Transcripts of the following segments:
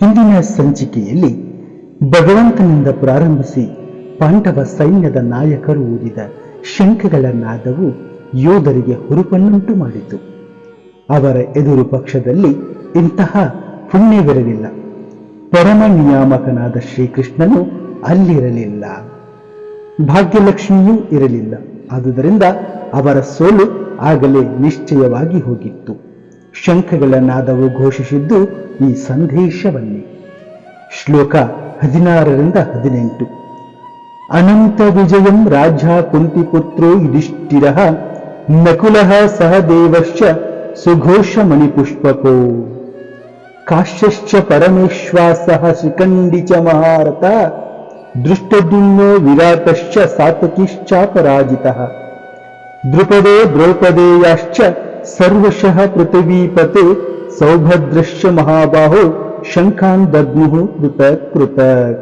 ಹಿಂದಿನ ಸಂಚಿಕೆಯಲ್ಲಿ ಭಗವಂತನಿಂದ ಪ್ರಾರಂಭಿಸಿ ಪಾಂಡವ ಸೈನ್ಯದ ನಾಯಕರು ಊದಿದ ಶಂಖಗಳ ನಾದವು ಯೋಧರಿಗೆ ಹುರುಪನ್ನುಂಟು ಮಾಡಿತು. ಅವರ ಎದುರು ಪಕ್ಷದಲ್ಲಿ ಇಂತಹ ಪುಣ್ಯವಿರಲಿಲ್ಲ. ಪರಮ ನಿಯಾಮಕನಾದ ಶ್ರೀಕೃಷ್ಣನು ಅಲ್ಲಿರಲಿಲ್ಲ. ಭಾಗ್ಯಲಕ್ಷ್ಮಿಯೂ ಇರಲಿಲ್ಲ. ಆದುದರಿಂದ ಅವರ ಸೋಲು ಆಗಲೇ ನಿಶ್ಚಯವಾಗಿ ಹೋಗಿತ್ತು. ಶಂಖಗಳ ನಾದವು ಘೋಷಿಸಿದ್ದು ಈ ಸಂದೇಶವನ್ನೇ. ಶ್ಲೋಕ ಹದಿನಾರರಿಂದ ಹದಿನೆಂಟು. ಅನಂತ ವಿಜಯಂ ರಾಜ ಕುಂತಿಪುತ್ರೋ ಯುಧಿಷ್ಠಿರ ನಕುಲಃ ಸಹ ದೇವಶ್ಚ ಸುಘೋಷ ಮಣಿಪುಷ್ಪಕೋ. ಕಾಶ್ಯಶ್ಚ ಪರಮೇಶ್ವಾಸಃ ಶಿಖಂಡಿ ಚ ಮಹಾರಥ ದೃಷ್ಟದ್ಯುಮ್ನೋ ವಿರಾಟಶ್ಚ ಸಾತಕಿಶ್ಚಾಪರಾಜಿತಃ ದೃಪದೇ ದ್ರೌಪದೇಯಾಶ್ಚ ಸರ್ವಶಃ ಪೃಥಿವೀಪತೆ ಸೌಭದ್ರಶ್ಯ ಮಹಾಬಾಹು ಶಂಖಾನ್ ದದ್ಮುಹು ಕೃತಕ್ ಕೃತಕ್.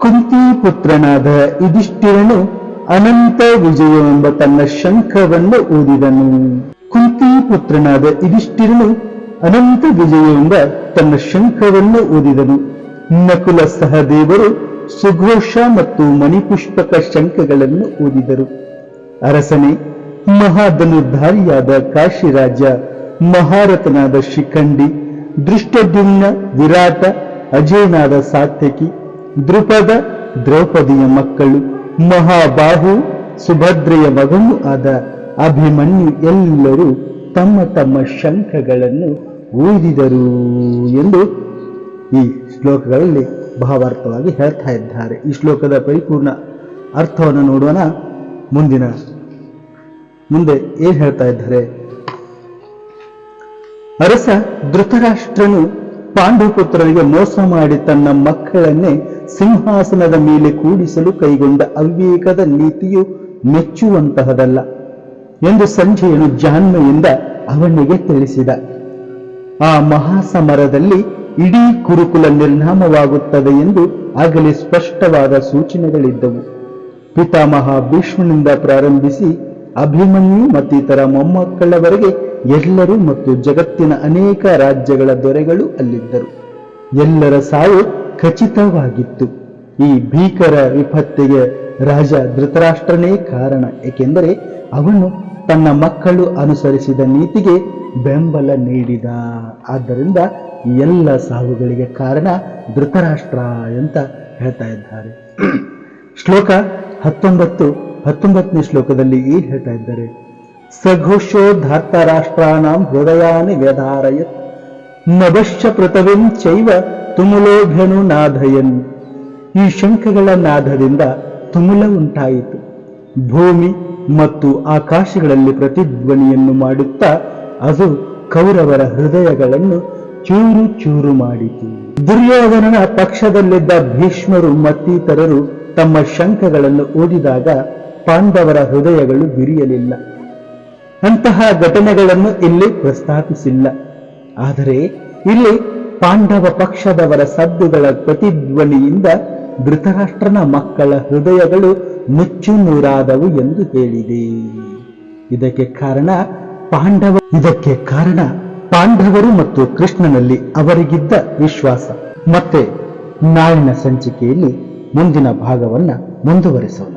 ಕುಂತಿ ಪುತ್ರನಾದ ಯುಧಿಷ್ಠಿರನು ಅನಂತ ವಿಜಯ ಎಂಬ ತನ್ನ ಶಂಖವನ್ನು ಊದಿದನು. ಕುಂತಿ ಪುತ್ರನಾದ ಯುಧಿಷ್ಠಿರನು ಅನಂತ ವಿಜಯ ಎಂಬ ತನ್ನ ಶಂಖವನ್ನು ಊದಿದನು. ನಕುಲ ಸಹದೇವರು ಸುಘೋಷ ಮತ್ತು ಮಣಿಪುಷ್ಪಕ ಶಂಖಗಳನ್ನು ಊದಿದರು. ಅರಸನೇ ಮಹಾಧನುಧಾರಿಯಾದ ಕಾಶಿರಾಜ ಮಹಾರಥನಾದ ಶಿಖಂಡಿ, ದೃಷ್ಟದ್ಯುಮ್ನ ವಿರಾಟ, ಅಜೇನಾದ ಸಾತ್ಯಕಿ ದೃಪದ ದ್ರೌಪದಿಯ ಮಕ್ಕಳು, ಮಹಾಬಾಹು, ಸುಭದ್ರೆಯ ಮಗನೂ ಆದ ಅಭಿಮನ್ಯು ಎಲ್ಲರೂ ತಮ್ಮ ತಮ್ಮ ಶಂಖಗಳನ್ನು ಊದಿದರು ಎಂದು ಈ ಶ್ಲೋಕಗಳಲ್ಲಿ ಭಾವಾರ್ಥವಾಗಿ ಹೇಳ್ತಾ ಇದ್ದಾರೆ. ಈ ಶ್ಲೋಕದ ಪರಿಪೂರ್ಣ ಅರ್ಥವನ್ನು ನೋಡೋಣ. ಮುಂದಿನ ಮುಂದೆ ಏನ್ ಹೇಳ್ತಾ ಇದ್ದಾರೆ? ಅರಸ ಧೃತರಾಷ್ಟ್ರನು ಪಾಂಡುಪುತ್ರನಿಗೆ ಮೋಸ ಮಾಡಿ ತನ್ನ ಮಕ್ಕಳನ್ನೇ ಸಿಂಹಾಸನದ ಮೇಲೆ ಕೂಡಿಸಲು ಕೈಗೊಂಡ ಅವಿವೇಕದ ನೀತಿಯು ಮೆಚ್ಚುವಂತಹದಲ್ಲ ಎಂದು ಸಂಜೆಯನು ಜಾನ್ಮೆಯಿಂದ ಅವನಿಗೆ ತಿಳಿಸಿದ. ಆ ಮಹಾಸಮರದಲ್ಲಿ ಇಡೀ ಕುರುಕುಲ ನಿರ್ನಾಮವಾಗುತ್ತದೆ ಎಂದು ಆಗಲೇ ಸ್ಪಷ್ಟವಾದ ಸೂಚನೆಗಳಿದ್ದವು. ಪಿತಾಮಹ ಭೀಷ್ಮನಿಂದ ಪ್ರಾರಂಭಿಸಿ ಅಭಿಮನ್ಯು ಮತ್ತಿತರ ಮೊಮ್ಮಕ್ಕಳವರೆಗೆ ಎಲ್ಲರೂ ಮತ್ತು ಜಗತ್ತಿನ ಅನೇಕ ರಾಜ್ಯಗಳ ದೊರೆಗಳು ಅಲ್ಲಿದ್ದರು. ಎಲ್ಲರ ಸಾವು ಖಚಿತವಾಗಿತ್ತು. ಈ ಭೀಕರ ವಿಪತ್ತಿಗೆ ರಾಜ ಧೃತರಾಷ್ಟ್ರನೇ ಕಾರಣ, ಏಕೆಂದರೆ ಅವನು ತನ್ನ ಮಕ್ಕಳು ಅನುಸರಿಸಿದ ನೀತಿಗೆ ಬೆಂಬಲ ನೀಡಿದ. ಆದ್ದರಿಂದ ಎಲ್ಲ ಸಾವುಗಳಿಗೆ ಕಾರಣ ಧೃತರಾಷ್ಟ್ರ ಅಂತ ಹೇಳ್ತಾ ಇದ್ದಾರೆ. ಶ್ಲೋಕ ಹತ್ತೊಂಬತ್ತು ಹತ್ತೊಂಬತ್ತನೇ ಶ್ಲೋಕದಲ್ಲಿ ಈ ಹೇಳ್ತಾ ಇದ್ದಾರೆ. ಸಘೋಷೋ ಧಾರ್ತರಾಷ್ಟ್ರಾಣಾಂ ಹೃದಯಾನಿ ವ್ಯಧಾರಯತ್, ನಭಶ್ಚ ಪೃಥವಿಂ ಚೈವ ತುಮುಲೋಭ್ಯನು ನಾಧಯನ್. ಈ ಶಂಖಗಳ ನಾದದಿಂದ ತುಮುಲ ಉಂಟಾಯಿತು. ಭೂಮಿ ಮತ್ತು ಆಕಾಶಗಳಲ್ಲಿ ಪ್ರತಿಧ್ವನಿಯನ್ನು ಮಾಡುತ್ತಾ ಅದು ಕೌರವರ ಹೃದಯಗಳನ್ನು ಚೂರು ಚೂರು ಮಾಡಿತು. ದುರ್ಯೋಧನನ ಪಕ್ಷದಲ್ಲಿದ್ದ ಭೀಷ್ಮರು ಮತ್ತಿತರರು ತಮ್ಮ ಶಂಖಗಳನ್ನು ಓದಿದಾಗ ಪಾಂಡವರ ಹೃದಯಗಳು ಬಿರಿಯಲಿಲ್ಲ. ಅಂತಹ ಘಟನೆಗಳನ್ನು ಇಲ್ಲಿ ಪ್ರಸ್ತಾಪಿಸಿಲ್ಲ. ಆದರೆ ಇಲ್ಲಿ ಪಾಂಡವ ಪಕ್ಷದವರ ಸದ್ದುಗಳ ಪ್ರತಿಧ್ವನಿಯಿಂದ ಧೃತರಾಷ್ಟ್ರನ ಮಕ್ಕಳ ಹೃದಯಗಳು ನುಚ್ಚು ನೂರಾದವು ಎಂದು ಹೇಳಿದೆ. ಇದಕ್ಕೆ ಕಾರಣ ಪಾಂಡವ, ಇದಕ್ಕೆ ಕಾರಣ ಪಾಂಡವರು ಮತ್ತು ಕೃಷ್ಣನಲ್ಲಿ ಅವರಿಗಿದ್ದ ವಿಶ್ವಾಸ. ಮತ್ತೆ ನಾಳಿನ ಸಂಚಿಕೆಯಲ್ಲಿ ಮುಂದಿನ ಭಾಗವನ್ನ ಮುಂದುವರಿಸೋಣ.